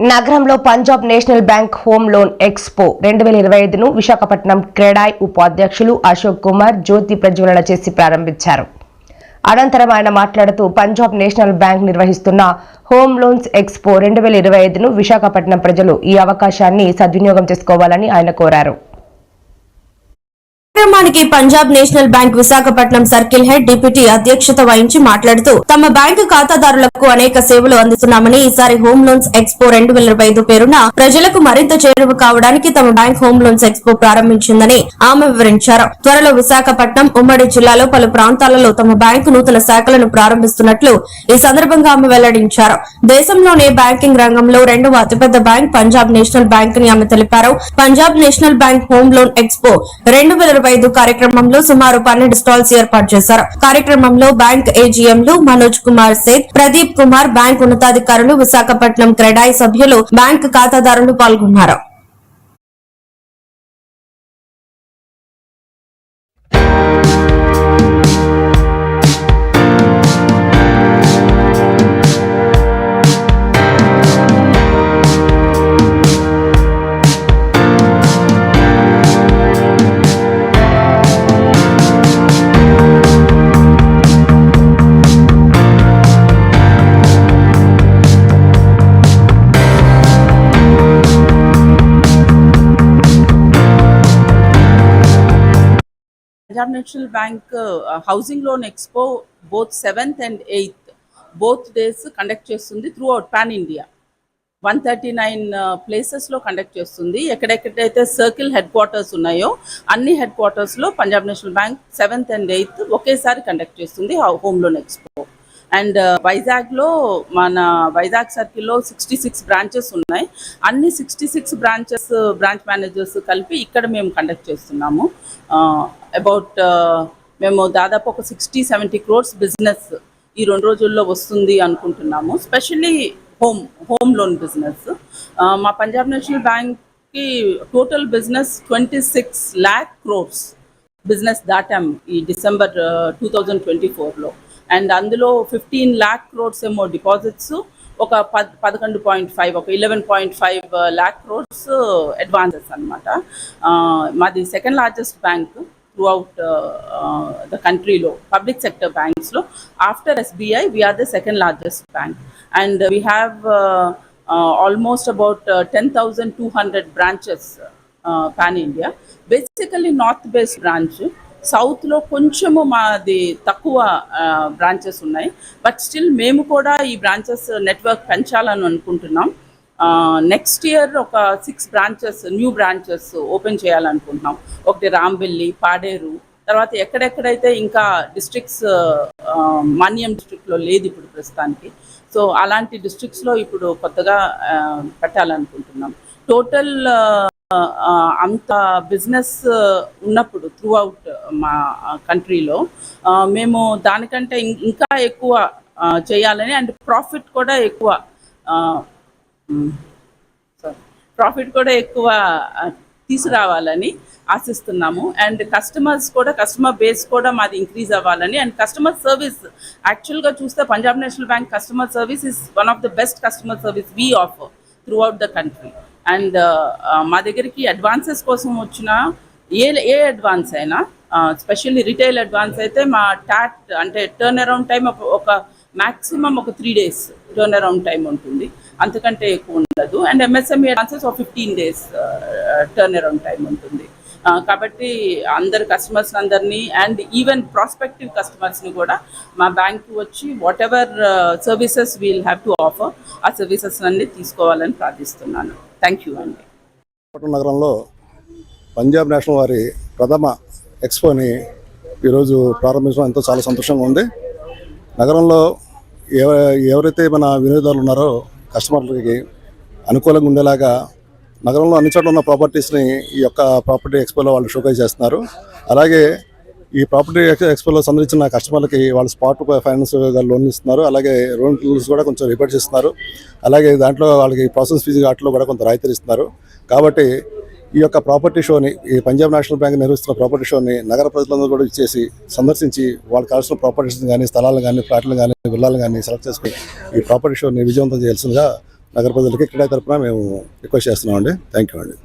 నగరంలో Punjab national bank home loan expo రెండు వేల ఇరవై ఐదును విశాఖపట్నం క్రెడాయ్ ఉపాధ్యక్షులు అశోక్ కుమార్ జ్యోతి ప్రజ్వలన చేసి ప్రారంభించారు. అనంతరం ఆయన మాట్లాడుతూ పంజాబ్ నేషనల్ బ్యాంక్ నిర్వహిస్తున్న హోమ్ లోన్స్ ఎక్స్పో రెండు వేల ఇరవై ఐదును విశాఖపట్నం ప్రజలు ఈ అవకాశాన్ని సద్వినియోగం చేసుకోవాలని ఆయన కోరారు. కార్యక్రమానికి Punjab national bank Visakhapatnam circle head deputy అధ్యక్షత వహించి మాట్లాడుతూ తమ బ్యాంకు ఖాతాదారులకు అనేక సేవలు అందిస్తున్నామని ఈసారి హోమ్ లోన్స్ ఎక్స్పో రెండు వేల ఇరవై ఐదు పేరున ప్రజలకు మరింత చేరువ కావడానికి తమ బ్యాంక్ హోమ్ లోన్స్ ఎక్స్పో ప్రారంభించిందని ఆమె వివరించారు. త్వరలో విశాఖపట్నం ఉమ్మడి జిల్లాలో పలు ప్రాంతాలలో తమ బ్యాంకు నూతన శాఖలను ప్రారంభిస్తున్నట్లు ఈ సందర్భంగా ఆమె వెల్లడించారు. దేశంలోనే బ్యాంకింగ్ రంగంలో రెండవ అతిపెద్ద బ్యాంక్ పంజాబ్ నేషనల్ బ్యాంక్ అని ఆమె తెలిపారు. Punjab national bank home loan expo రెండు వేల ఇరవై ఐదు కార్యక్రమంలో సుమారు పన్నెండు స్టాల్స్ ఏర్పాటు చేశారు. కార్యక్రమంలో బ్యాంక్ ఏజీఎంలు మనోజ్ కుమార్ సేత్ ప్రదీప్ కుమార్ బ్యాంక్ ఉన్నతాధికారులు విశాఖపట్నం క్రెడాయి సభ్యులు బ్యాంక్ ఖాతాదారులు పాల్గొన్నారు. Punjab national bank housing loan expo both seventh and eighth both days conduct చేస్తుంది throughout pan India one thirty nine ప్లేసెస్లో కండక్ట్ చేస్తుంది. ఎక్కడెక్కడైతే సర్కిల్ హెడ్ క్వార్టర్స్ ఉన్నాయో అన్ని హెడ్ క్వార్టర్స్లో Punjab national bank seventh and eighth ఒకేసారి కండక్ట్ చేస్తుంది home loan expo and uh, వైజాగ్లో మన వైజాగ్ సర్కిల్లో సిక్స్టీ సిక్స్ బ్రాంచెస్ ఉన్నాయి. అన్ని sixty six branches branch managers కలిపి ఇక్కడ మేము కండక్ట్ చేస్తున్నాము. Uh, అబౌట్ uh, మేము దాదాపు ఒక సిక్స్టీ సెవెంటీ క్రోర్స్ బిజినెస్ ఈ రెండు రోజుల్లో వస్తుంది అనుకుంటున్నాము. Specially home home loan business. మా పంజాబ్ నేషనల్ బ్యాంక్కి total business twenty six lakh crores business దాటాం ఈ డిసెంబర్ టూ థౌజండ్ ట్వంటీ ఫోర్లో అండ్ అందులో ఫిఫ్టీన్ ల్యాక్ క్రోడ్స్ ఏమో డిపాజిట్స్ ఒక పద్ పదకొండు పాయింట్ ఫైవ్ ఒక eleven point five uh, lakh crores advances అనమాట మాది second largest bank throughout the కంట్రీలో public sector బ్యాంక్స్లో after SBI we are the second largest bank and we have almost about ten thousand two hundred branches pan India basically north based branch సౌత్లో కొంచెము మాది తక్కువ branches ఉన్నాయి. But still మేము కూడా ఈ branches network పెంచాలని అనుకుంటున్నాం. నెక్స్ట్ ఇయర్ ఒక six branches new branches open చేయాలనుకుంటున్నాం. ఒకటి రాంబెల్లి పాడేరు తర్వాత ఎక్కడెక్కడైతే ఇంకా డిస్ట్రిక్ట్స్ మాన్యం డిస్ట్రిక్ట్లో లేదు ఇప్పుడు ప్రస్తుతానికి. సో అలాంటి డిస్ట్రిక్ట్స్లో ఇప్పుడు కొత్తగా పెట్టాలనుకుంటున్నాం. టోటల్ అంత బిజినెస్ ఉన్నప్పుడు త్రూ అవుట్ మా కంట్రీలో. మేము దానికంటే ఇంకా ఎక్కువ చేయాలని అండ్ ప్రాఫిట్ కూడా ఎక్కువ ప్రాఫిట్ కూడా ఎక్కువ తీసుకురావాలని ఆశిస్తున్నాము. అండ్ కస్టమర్స్ కూడా కస్టమర్ బేస్ కూడా మాది ఇంక్రీజ్ అవ్వాలని. అండ్ కస్టమర్ సర్వీస్ యాక్చువల్గా చూస్తే Punjab national bank customer service is one of the best customer service we offer throughout the country. And మా దగ్గరికి అడ్వాన్సెస్ కోసం వచ్చిన ఏ ఏ అడ్వాన్స్ అయినా స్పెషల్లీ రిటైల్ అడ్వాన్స్ అయితే మా టాట్ అంటే టర్న్ అరౌండ్ టైం ఒక మ్యాక్సిమం ఒక three days turn around time ఉంటుంది. అంతకంటే ఎక్కువ ఉండదు. అండ్ ఎంఎస్ఎంఈ అడ్వాన్సెస్ ఒక fifteen days turn around time ఉంటుంది. కాబట్టి అందరు కస్టమర్స్ అందరినీ అండ్ ఈవెన్ ప్రాస్పెక్టివ్ కస్టమర్స్ని కూడా మా బ్యాంక్ వచ్చి whatever services we'll have to offer ఆ సర్వీసెస్ అన్ని తీసుకోవాలని ప్రార్థిస్తున్నాను. థ్యాంక్ యూ అండి. నగరంలో పంజాబ్ నేషనల్ వారి ప్రథమ ఎక్స్పోని ఈరోజు ప్రారంభించడం ఎంతో చాలా సంతోషంగా ఉంది. నగరంలో ఎవ ఎవరైతే మన వినియోగదారులు ఉన్నారో కస్టమర్లకి అనుకూలంగా ఉండేలాగా నగరంలో అన్ని చోట్ల ఉన్న ప్రాపర్టీస్ని ఈ యొక్క ప్రాపర్టీ ఎక్స్పోలో వాళ్ళు షోకేజ్ చేస్తున్నారు. అలాగే ఈ ప్రాపర్టీ ఎక్స్- ఎక్స్పోలో సంబంధించిన కస్టమర్లకి వాళ్ళు స్పాట్ ఫైనాన్స్ లోన్ ఇస్తున్నారు. అలాగే లోన్ రూల్స్ కూడా కొంచెం రిపేర్ చేస్తున్నారు. అలాగే దాంట్లో వాళ్ళకి ప్రాసెస్ ఫీజు వాటిలో కూడా కొంత రాయితీలు ఇస్తున్నారు. కాబట్టి ఈ యొక్క ప్రాపర్టీ షోని ఈ పంజాబ్ నేషనల్ బ్యాంక్ నిర్వహిస్తున్న ప్రాపర్టీ షోని నగర ప్రజలందరూ కూడా ఇచ్చేసి సందర్శించి వాళ్ళకి కావాల్సిన ప్రాపర్టీస్ని కానీ స్థలాలు కానీ ఫ్లాట్లు కానీ విల్లాలు కానీ సెలెక్ట్ చేసుకుని ఈ ప్రాపర్టీ షోని విజయవంతం చేయాల్సిందిగా నగర ప్రజలకి ఇక్కడ తరఫున మేము రిక్వెస్ట్ చేస్తున్నామండి. థ్యాంక్ యూ అండి.